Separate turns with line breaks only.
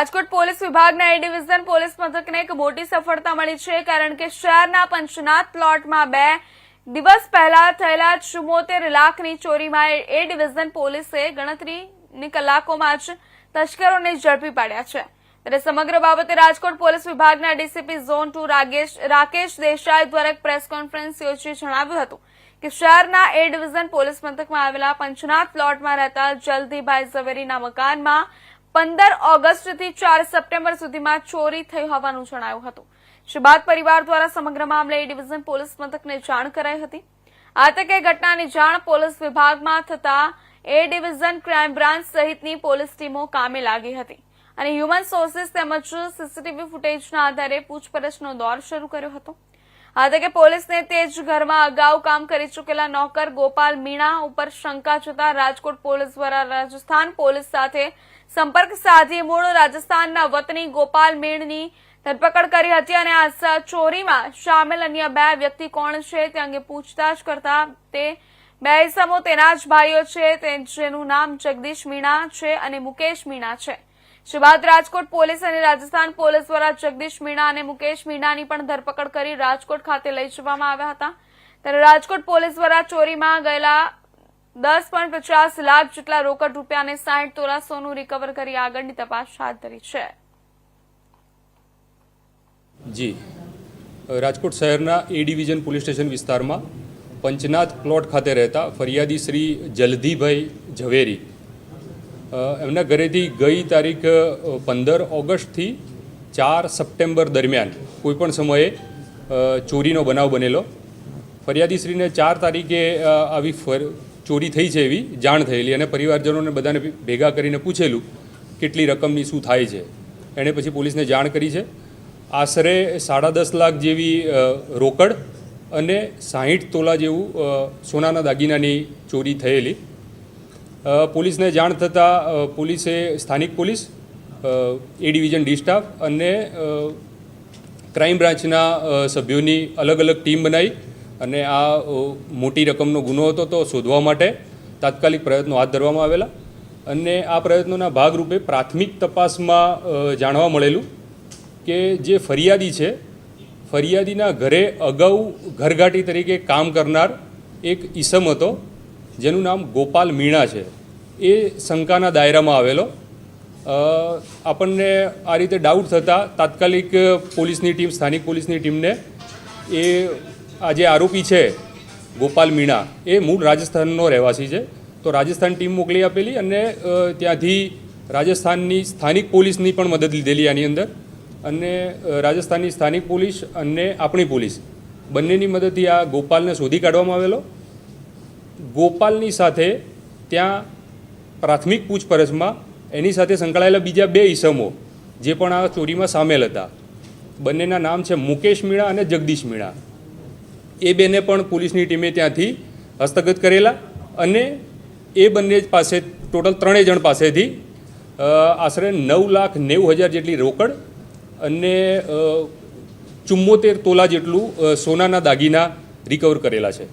Rajkot police વિભાગના એ division police મથકને એક મોટી સફળતા મળી છે, કારણ કે શહેરના પંચનાથ પ્લોટમાં બે દિવસ પહેલા થયેલા ચુમ્મોતેર લાખની ચોરીમાં એ ડિવિઝન પોલીસે ગણતરીની કલાકોમાં જ તસ્કરોને ઝડપી પાડ્યા છે. ત્યારે સમગ્ર બાબતે રાજકોટ પોલીસ વિભાગના DCP zone two Rakesh Desai દ્વારા પ્રેસ કોન્ફરન્સ યોજી જણાવ્યું હતું કે શહેરના એ ડિવિઝન પોલીસ મથકમાં આવેલા પંચનાથ પ્લોટમાં રહેતા જલ્દીભાઈ ઝવેરીના મકાનમાં પંદર ઓગસ્ટથી ચાર સપ્ટેમ્બર સુધીમાં ચોરી થઈ હોવાનું જણાયું હતું. જે બાદ પરિવાર દ્વારા સમગ્ર મામલે ડિવિઝન પોલીસ મથકને જાણ કરાઈ હતી. આ તકે ઘટનાની જાણ પોલીસ વિભાગમાં થતા એ ડિવિઝન ક્રાઇમ બ્રાન્ચ સહિતની પોલીસ ટીમો કામે લાગી હતી. અને હ્યુમન સોર્સિસ તેમજ સીસીટીવી ફૂટેજના આધારે પૂછપરછનો દોર શરૂ કર્યો હતો. આ તકે પોલીસને તે જ ઘરમાં અગાઉ કામ કરી ચૂકેલા નોકર ગોપાલ મીણા ઉપર શંકા જતા રાજકોટ પોલીસ દ્વારા રાજસ્થાન પોલીસ સાથે સંપર્ક સાધી મૂળ રાજસ્થાનના વતની ગોપાલ મીણની ધરપકડ કરી હતી અને આ ચોરીમાં સામેલ અન્ય બે વ્યક્તિ કોણ છે તે અંગે પૂછતાછ કરતા તે બે ઇસમો તેના જ ભાઈઓ છે જેનું નામ જગદીશ મીણા છે અને મુકેશ મીણા છે. જે બાદ રાજકોટ પોલીસ અને રાજસ્થાન પોલીસ દ્વારા જગદીશ મીણા અને મુકેશ મીણાની પણ ધરપકડ કરી રાજકોટ ખાતે લઈ જવામાં આવ્યા હતા. ત્યારે રાજકોટ પોલીસ દ્વારા ચોરીમાં ગયેલા દસ પોઈન્ટ પચાસ લાખ જેટલા રોકડ રૂપિયા અને સાઠ તોલા સોનું રિકવર કરી આગળની તપાસ હાથ ધરી છે.
જી. રાજકોટ શહેરના એ ડિવિઝન પોલીસ સ્ટેશન વિસ્તારમાં પંચનાથ પ્લોટ ખાતે રહેતા ફરિયાદી શ્રી જલધીભાઈ ઝવેરી એમના ઘરેથી ગઈ તારીખ પંદર ઓગસ્ટથી ચાર સપ્ટેમ્બર દરમિયાન કોઈપણ સમયે ચોરીનો બનાવ બનેલો. ફરિયાદીશ્રીને ચાર તારીખે આવી ફર, ચોરી થઈ છે એવી જાણ થયેલી અને પરિવારજનોને બધાને ભેગા કરીને પૂછેલું કેટલી રકમની શું થાય છે. એણે પછી પોલીસને જાણ કરી છે. આશરે સાડા દસ લાખ જેવી રોકડ અને સાહીઠ તોલા જેવું સોનાના દાગીનાની ચોરી થયેલી. પોલીસને જાણ થતાં પોલીસે સ્થાનિક police A division D staff અને ક્રાઇમ બ્રાન્ચના સભ્યોની અલગ અલગ ટીમ બનાવી અને આ મોટી રકમનો ગુનો હતો તો શોધવા માટે તાત્કાલિક પ્રયત્નો હાથ ધરવામાં આવેલા અને આ પ્રયત્નોના ભાગરૂપે પ્રાથમિક તપાસમાં જાણવા મળેલું કે જે ફરિયાદી છે, ફરિયાદીના ઘરે અગાઉ ઘરઘાટી તરીકે કામ કરનાર એક ઈસમ હતો જેનું નામ ગોપાલ મીણા છે. એ શંકાના દાયરામાં આવેલો. આપણને આ રીતે ડાઉટ થતાં તાત્કાલિક પોલીસની ટીમ, સ્થાનિક પોલીસની ટીમને એ આ જે આરોપી છે, ગોપાલ મીણા, એ મૂળ રાજસ્થાનનો રહેવાસી છે. તો રાજસ્થાન ટીમ મોકલી આપેલી અને ત્યાંથી રાજસ્થાનની સ્થાનિક પોલીસની પણ મદદ લીધેલી આની અંદર. અને રાજસ્થાનની સ્થાનિક પોલીસ અને આપણી પોલીસ. બંનેની મદદથી આ ગોપાલને શોધી કાઢવામાં આવેલો. ગોપાલની સાથે ત્યાં પ્રાથમિક પૂછપરછમાં એની સાથે સંકળાયેલા બીજા બે ઈસમો, જે પણ આ ચોરીમાં સામેલ હતા. બંનેના નામ છે મુકેશ મીણા અને જગદીશ મીણા. એ બેને પણ પોલીસની ટીમે ત્યાંથી હસ્તગત કરેલા અને એ બંને પાસે, ટોટલ ત્રણેય જણ પાસેથી આશરે નવ લાખ નેવું હજાર જેટલી રોકડ અને ચુમ્મોતેર તોલા જેટલું સોનાના દાગીના રિકવર કરેલા છે.